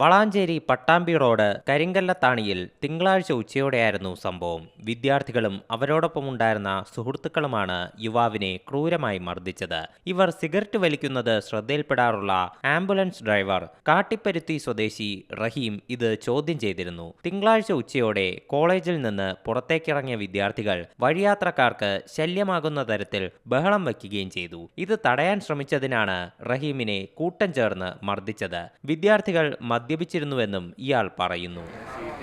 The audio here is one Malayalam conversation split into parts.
വളാഞ്ചേരി പട്ടാമ്പി റോഡ് കരിങ്കല്ലത്താണിയിൽ തിങ്കളാഴ്ച ഉച്ചയോടെയായിരുന്നു സംഭവം. വിദ്യാർത്ഥികളും അവരോടൊപ്പമുണ്ടായിരുന്ന സുഹൃത്തുക്കളുമാണ് യുവാവിനെ ക്രൂരമായി മർദ്ദിച്ചത്. ഇവർ സിഗരറ്റ് വലിക്കുന്നത് ശ്രദ്ധയിൽപ്പെടാറുള്ള ആംബുലൻസ് ഡ്രൈവർ കാട്ടിപ്പരുത്തി സ്വദേശി റഹീം ഇത് ചോദ്യം ചെയ്തിരുന്നു. തിങ്കളാഴ്ച ഉച്ചയോടെ കോളേജിൽ നിന്ന് പുറത്തേക്കിറങ്ങിയ വിദ്യാർത്ഥികൾ വഴിയാത്രക്കാർക്ക് ശല്യമാകുന്ന തരത്തിൽ ബഹളം വയ്ക്കുകയും ചെയ്തു. ഇത് തടയാൻ ശ്രമിച്ചതിനാണ് റഹീമിനെ കൂട്ടം ചേർന്ന് മർദ്ദിച്ചത്. വിദ്യാർത്ഥികൾ മദ്യപിച്ചിരുന്നുവെന്നും ഇയാൾ പറയുന്നു.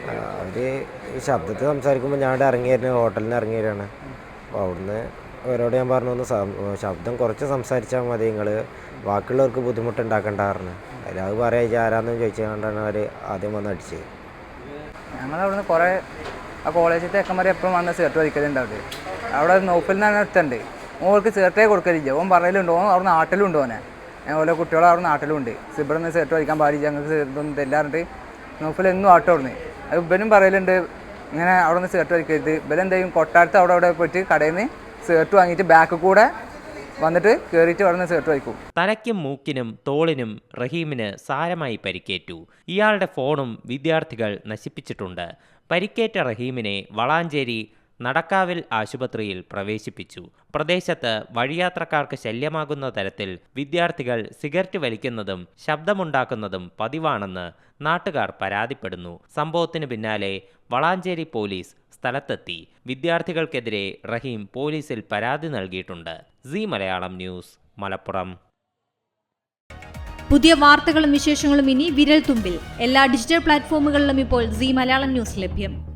അവർ ശബ്ദത്തിൽ സംസാരിക്കുമ്പോൾ ഞാൻ ഇറങ്ങി ഇറങ്ങിയായിരുന്നു ഹോട്ടലിൽ നിന്ന് വരികയാണ് അപ്പോൾ അവിടുന്ന് അവരോട് ഞാൻ പറഞ്ഞു ഒന്ന് ശബ്ദം കുറച്ച് സംസാരിച്ചാൽ മതി നിങ്ങൾ ബാക്കിയുള്ളവർക്ക് ബുദ്ധിമുട്ടുണ്ടാക്കണ്ടായിരുന്നു അതിൽ അത് പറയാ ആരാന്നും ചോദിച്ചുകൊണ്ടാണ് അവർ ആദ്യം വന്ന് അടിച്ചത്. ഞങ്ങളവിടുന്ന് കുറേ ആ കോളേജിൽ ചെക്കന്മാരെ എപ്പോഴും വന്ന് സിഗരറ്റ് വലിക്കലുണ്ട് അവിടെ. അവിടെ നോപ്പിൽ നിന്നാണ് അടുത്തുണ്ട് ഓൾക്ക് സിഗരറ്റേ കൊടുക്കലില്ല. ഓൻ പറയലുണ്ട് ഓൻ അവിടെ നാട്ടിലുണ്ട് ഓനെ. ഓരോ കുട്ടികളും അവിടെ നാട്ടിലുണ്ട് ഇവിടെ നിന്ന് സെറ്റ് വലിക്കാൻ പാടില്ല ഞങ്ങൾക്ക് സെറ്റൊന്നും തെല്ലാറുണ്ട് നോഫിൽ എന്നും ആട്ടോ അവിടുന്ന്. അത് ഇവനും പറയലുണ്ട് ഇങ്ങനെ അവിടെ നിന്ന് സെറ്റ് വായിക്കരുത് ഇവരെന്ത് ചെയ്യും? കൊട്ടാരത്ത് അവിടെ അവിടെ പോയിട്ട് കടയിൽ നിന്ന് സെർട്ട് വാങ്ങിയിട്ട് ബാക്ക് കൂടെ വന്നിട്ട് കയറിയിട്ട് അവിടെ സിഗരറ്റ് വായിക്കും തലയ്ക്കും മൂക്കിനും തോളിനും റഹീമിന് സാരമായി പരിക്കേറ്റു. ഇയാളുടെ ഫോണും വിദ്യാർത്ഥികൾ നശിപ്പിച്ചിട്ടുണ്ട്. പരിക്കേറ്റ റഹീമിനെ വളാഞ്ചേരി നടക്കാവിൽ ആശുപത്രിയിൽ പ്രവേശിപ്പിച്ചു. പ്രദേശത്ത് വഴിയാത്രക്കാർക്ക് ശല്യമാകുന്ന തരത്തിൽ വിദ്യാർത്ഥികൾ സിഗരറ്റ് വലിക്കുന്നതും ശബ്ദമുണ്ടാക്കുന്നതും പതിവാണെന്ന് നാട്ടുകാർ പരാതിപ്പെടുന്നു. സംഭവത്തിന് പിന്നാലെ വളാഞ്ചേരി പോലീസ് സ്ഥലത്തെത്തി. വിദ്യാർത്ഥികൾക്കെതിരെ റഹീം പോലീസിൽ പരാതി നൽകിയിട്ടുണ്ട്. C Malayalam news Malappuram. പുതിയ വാർത്തകളും വിശേഷങ്ങളും ഇനി വിരൽ തുമ്പിൽ എല്ലാ ഡിജിറ്റൽ പ്ലാറ്റ്ഫോമുകളിലും ഇപ്പോൾ സി മലയാളം ന്യൂസ് ലഭ്യം.